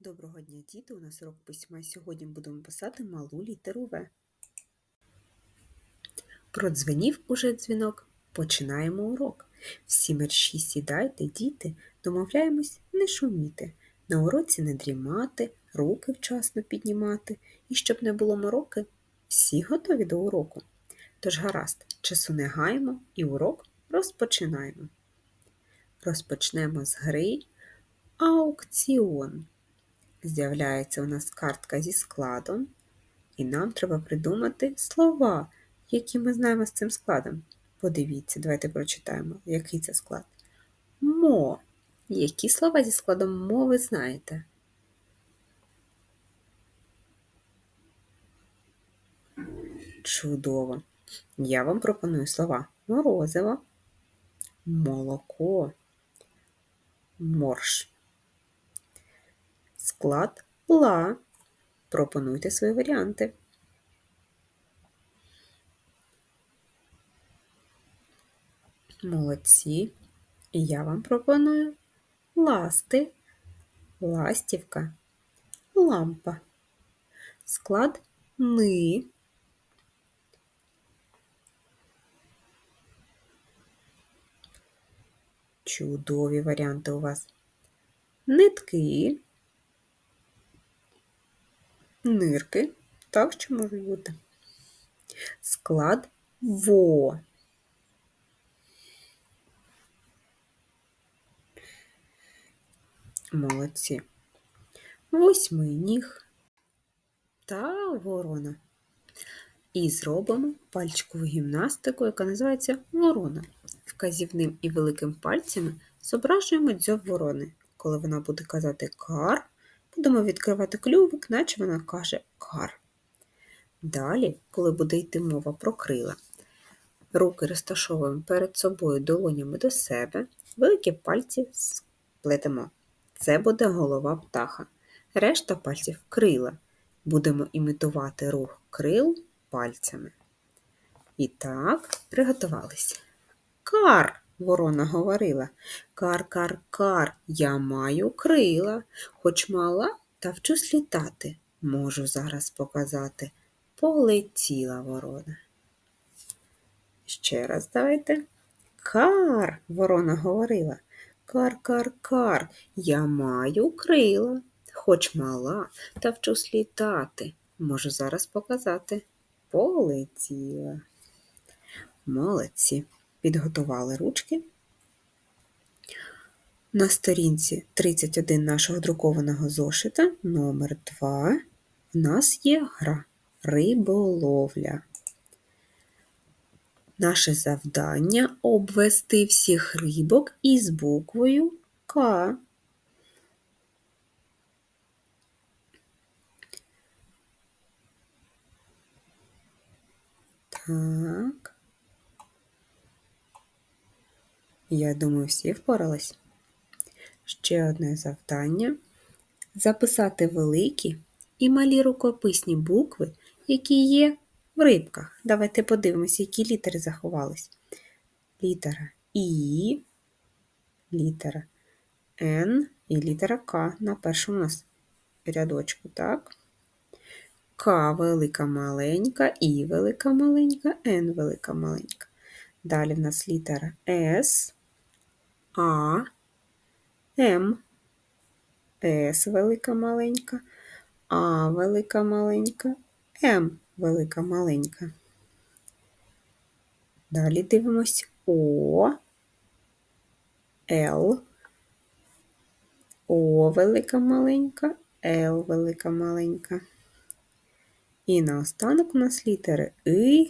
Доброго дня, діти! У нас урок письма. Сьогодні будемо писати малу літеру В. Продзвенів уже дзвінок. Починаємо урок. Всі мерщі сідайте, діти, домовляємось не шуміти, на уроці не дрімати, руки вчасно піднімати. І щоб не було мороки, всі готові до уроку. Тож гаразд, часу не гаємо і урок розпочинаємо. Розпочнемо з гри аукціон з'являється у нас картка зі складом, і нам треба придумати слова, які ми знаємо з цим складом. Подивіться, давайте прочитаємо, який це склад. Мо. Які слова зі складом мо ви знаєте? Чудово! Я вам пропоную слова морозиво, молоко, морж. Склад ла. Пропонуйте свої варіанти. Молодці. І я вам пропоную ласти, ластівка, лампа. Склад ни. Чудові варіанти у вас. Нитки нирки. Так що можуть бути. Склад во. Молодці. Восьминіг та ворона. І зробимо пальчикову гімнастику, яка називається ворона. Вказівним і великим пальцями зображуємо дзьоб ворони. Коли вона буде казати кар, Будемо відкривати клювик, наче вона каже кар. Далі, коли буде йти мова про крила, руки розташовуємо перед собою долонями до себе, великі пальці сплетемо. Це буде голова птаха. Решта пальців крила. Будемо імітувати рух крил пальцями. І так, приготувались. Кар! Ворона говорила Кар-кар-кар, я маю крила, хоч мала, та вчусь літати. Можу зараз показати. Полетіла ворона. Ще раз давайте. Кар, ворона говорила. Кар-кар-кар, я маю крила, хоч мала, та вчусь літати. Можу зараз показати. Полетіла. Молодці підготували ручки. На сторінці 31 нашого друкованого зошита номер 2 в нас є гра риболовля. Наше завдання обвести всіх рибок із буквою К. Так. Я думаю, всі впорались. Ще одне завдання записати великі і малі рукописні букви, які є в рибках. Давайте подивимося, які літери заховались. Літера І, літера Н і літера К на першому у нас рядочку, так? К велика маленька, І велика маленька, Н велика маленька. Далі в нас літера С. А, М, С велика маленька, А велика маленька, М велика маленька. Далі дивимось. О, Л, О велика маленька, Л велика маленька. І наостанок у нас літери И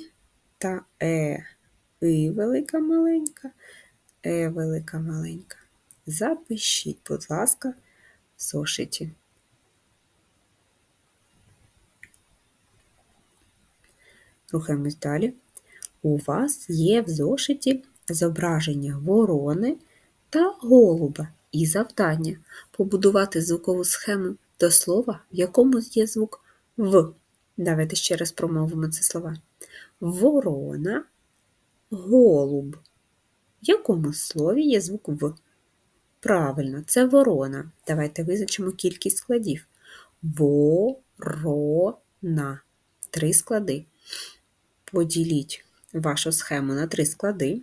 та Е. И велика маленька, Е велика маленька. Запишіть, будь ласка, в зошиті. Рухаємось далі. У вас є в зошиті зображення ворони та голуба і завдання побудувати звукову схему до слова, в якому є звук В. Давайте ще раз промовимо ці слова. Ворона, голуб. В якому слові є звук В? Правильно, це ворона. Давайте визначимо кількість складів. Ворона. Три склади. Поділіть вашу схему на три склади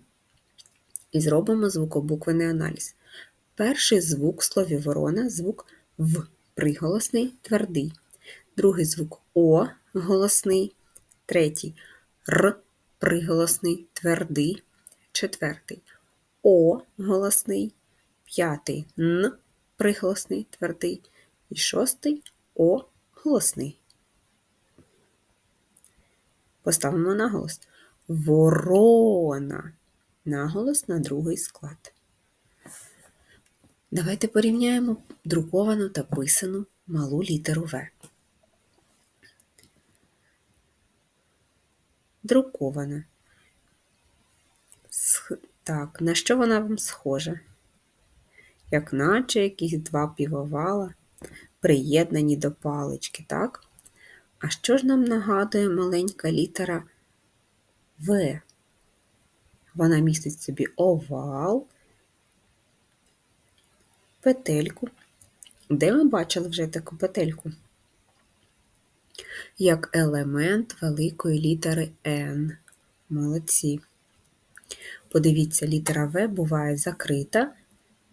і зробимо звукобуквений аналіз. Перший звук в слові ворона звук В приголосний твердий. Другий звук О голосний, третій Р приголосний твердий, четвертий О голосний, п'ятий Н приголосний твердий і шостий О голосний. Поставимо наголос. Ворона. Наголос на другий склад. Давайте порівняємо друковану та писану малу літеру В. Друкована. Так, на що вона вам схожа? Як наче якісь два півовала, приєднані до палички, так? А що ж нам нагадує маленька літера В? Вона містить собі овал, петельку. Де ми бачили вже таку петельку? Як елемент великої літери Н. Молодці. Подивіться, літера В буває закрита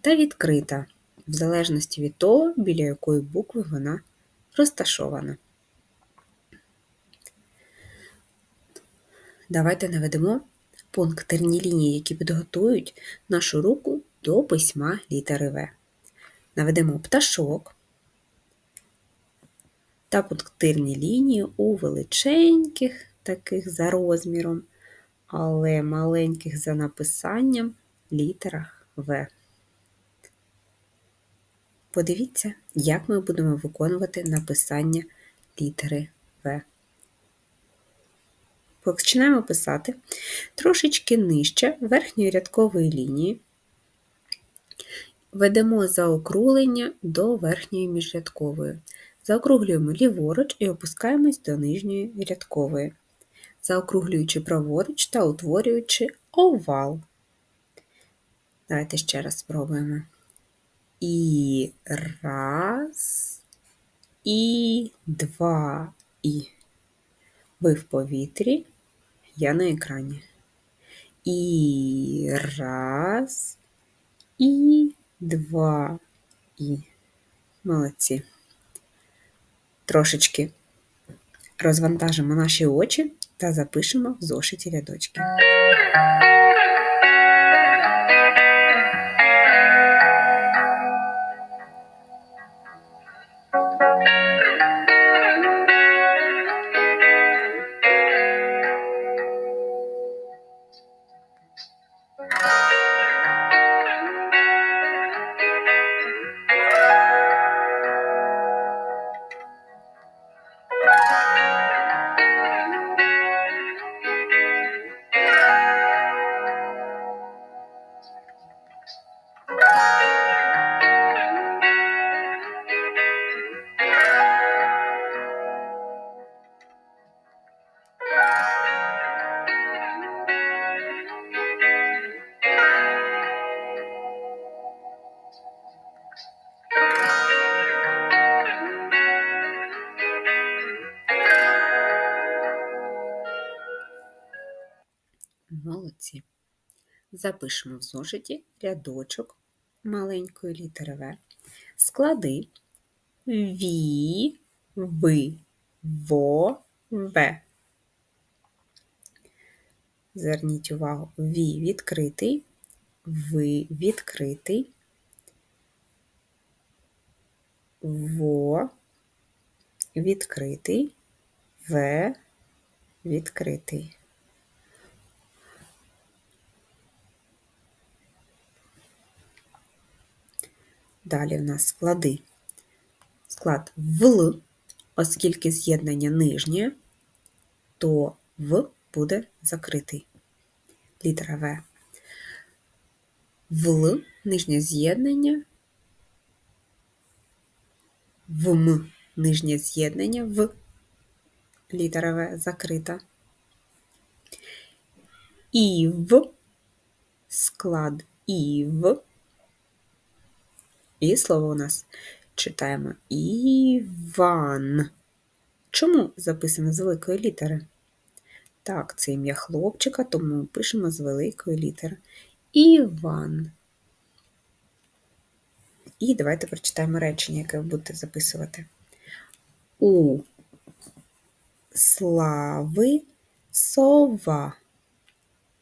та відкрита, в залежності від того, біля якої букви вона розташована. Давайте наведемо пунктирні лінії, які підготують нашу руку до письма літери В. Наведемо пташок та пунктирні лінії у величеньких, таких за розміром, але маленьких за написанням літерах В. Подивіться, як ми будемо виконувати написання літери В. Починаємо писати трошечки нижче верхньої рядкової лінії, ведемо заокруглення до верхньої міжрядкової. Заокруглюємо ліворуч і опускаємось до нижньої рядкової, заокруглюючи праворуч та утворюючи овал. Давайте ще раз спробуємо. І раз, і два, і. Ви в повітрі, я на екрані. І раз, і два, і. Молодці. Трошечки розвантажимо наші очі та запишемо в зошиті рядочки. Молодці. Запишемо в зошиті рядочок маленької літери В, склади ві, ви, во, в. Зверніть увагу, ві відкритий, ви відкритий, во відкритий, в відкритий. Далі в нас склади. Склад вл, оскільки з'єднання нижнє, то В буде закритий. Літера В. Вл нижнє з'єднання, вм нижнє з'єднання в літера В закрита. І в склад і в І слово у нас читаємо Іван. Чому записано з великої літери? Так, це ім'я хлопчика, тому пишемо з великої літери. Іван. І давайте прочитаємо речення, яке ви будете записувати. У слави сова.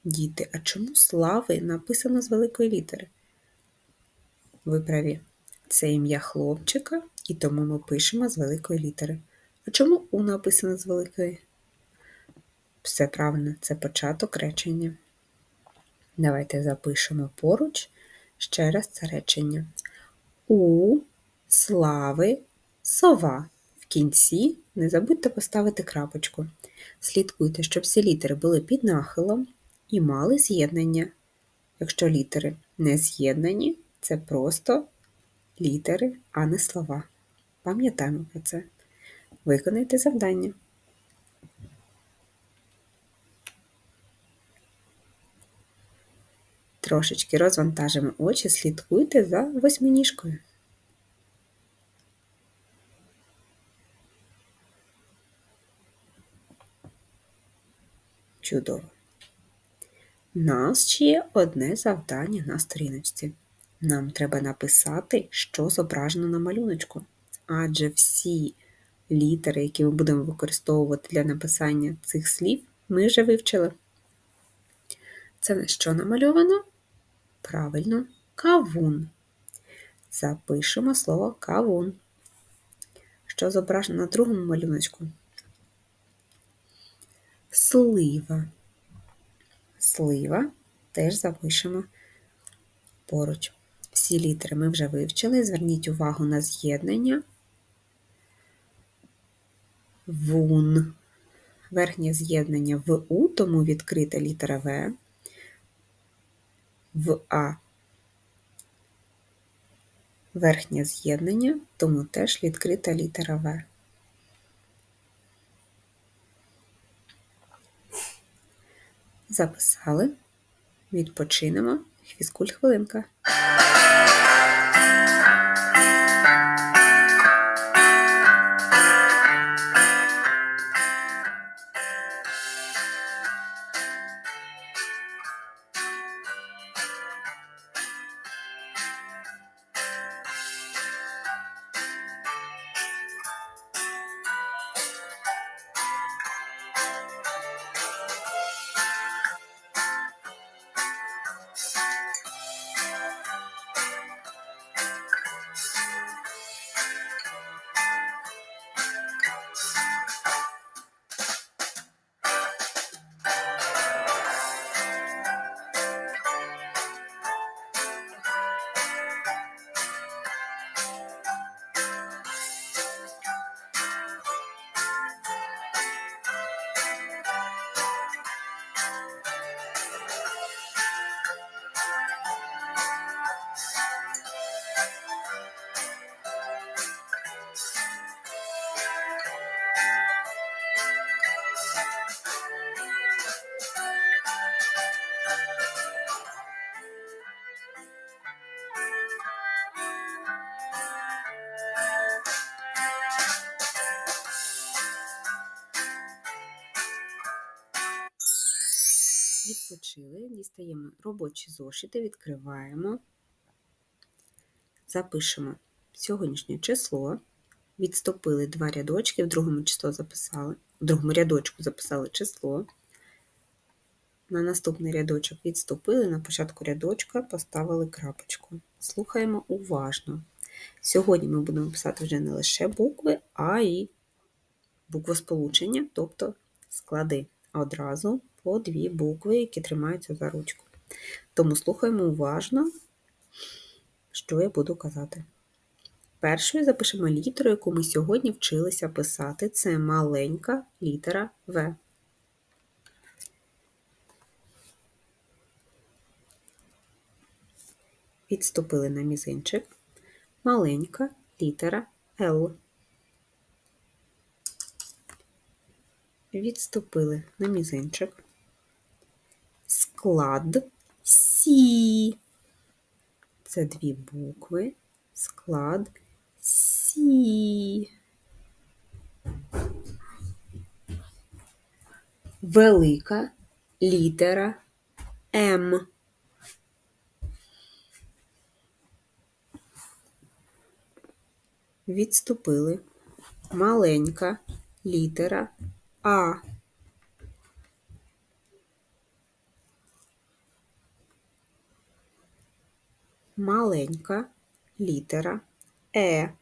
Діти, а чому слави написано з великої літери? Ви праві. Це ім'я хлопчика, і тому ми пишемо з великої літери. А чому У написано з великої? Все правильно, це початок речення. Давайте запишемо поруч ще раз це речення. У слави сова. В кінці не забудьте поставити крапочку. Слідкуйте, щоб всі літери були під нахилом і мали з'єднання. Якщо літери не з'єднані, це просто літери, а не слова. Пам'ятаємо про це. Виконайте завдання. Трошечки розвантажимо очі, слідкуйте за восьминіжкою. Чудово. У нас ще є одне завдання на сторіночці. Нам треба написати, що зображено на малюночку. Адже всі літери, які ми будемо використовувати для написання цих слів, ми вже вивчили. Це на що намальовано? Правильно, кавун. Запишемо слово кавун. Що зображено на другому малюночку? Слива. Слива теж запишемо поруч. Всі літери ми вже вивчили. Зверніть увагу на з'єднання. Вун. Верхнє з'єднання в У, тому відкрита літера В, в А. Верхнє з'єднання, тому теж відкрита літера В. Записали. Відпочинемо. Фізкуль хвилинка. Yeah. Дістаємо робочі зошити, відкриваємо, запишемо сьогоднішнє число, відступили два рядочки, в другому число записали, в другому рядочку записали число. На наступний рядочок відступили, на початку рядочка поставили крапочку. Слухаємо уважно. Сьогодні ми будемо писати вже не лише букви, а й буквосполучення, тобто склади. Одразу по дві букви, які тримаються за ручку. Тому слухаємо уважно, що я буду казати. Першою запишемо літеру, яку ми сьогодні вчилися писати. Це маленька літера В. Відступили на мізинчик. Маленька літера Л. Відступили на мізинчик. Склад Сі. Це дві букви. склад Сі. Велика літера М. Відступили маленька літера А. Маленька літера Е.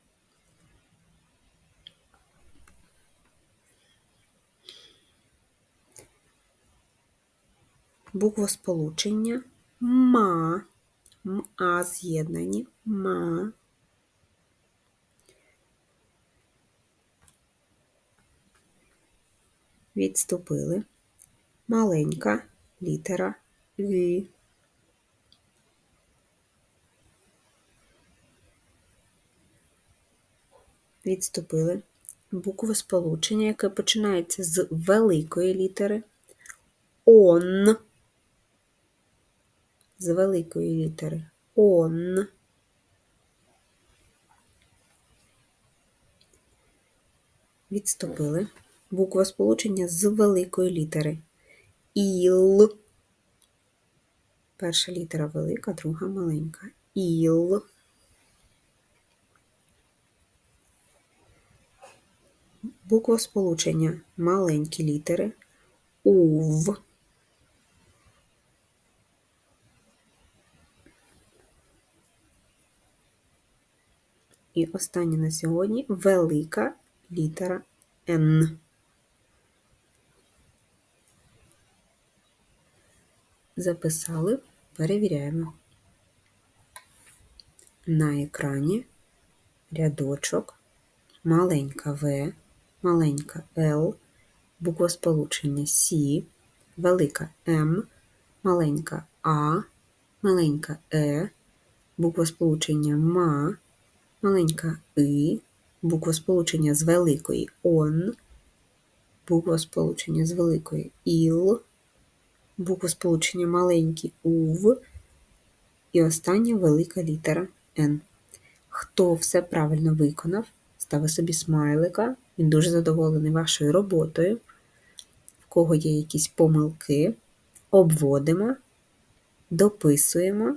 Буквосполучення ма. Ма з'єднані ма. Відступили. Маленька літера Г. Відступили. Буквосполучення, яке починається з великої літери Он. З великої літери Он. Відступили. Буква сполучення з великої літери Іл. Перша літера велика, друга маленька. Іл. Буква сполучення маленькі літери Ув. І останнє на сьогодні велика літера Н. Записали, перевіряємо. На екрані рядочок, маленька В, маленька Л, буква сполучення С, велика М, маленька А, маленька Е, буква сполучення МА, маленька И, буква сполучення з великої ОН, буква сполучення з великої ІЛ, буква сполучення маленькі УВ і остання велика літера Н. Хто все правильно виконав, ставить собі смайлика, він дуже задоволений вашою роботою. В кого є якісь помилки, обводимо, дописуємо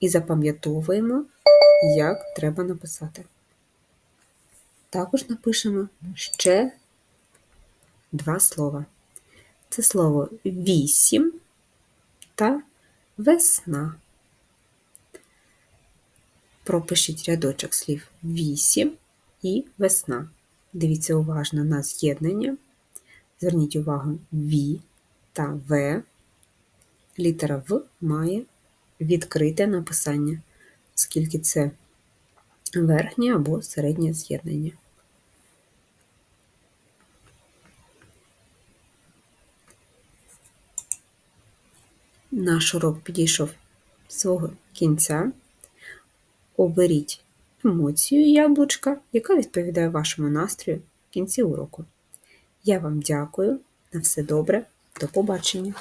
і запам'ятовуємо, як треба написати. Також напишемо ще два слова. Це слово вісім та весна. Пропишіть рядочок слів вісім і весна. Дивіться уважно на з'єднання. Зверніть увагу Ві та В. Літера В має відкрите написання, оскільки це верхнє або середнє з'єднання. Наш урок підійшов свого кінця. Оберіть емоцію яблучка, яка відповідає вашому настрою в кінці уроку. Я вам дякую. На все добре. До побачення!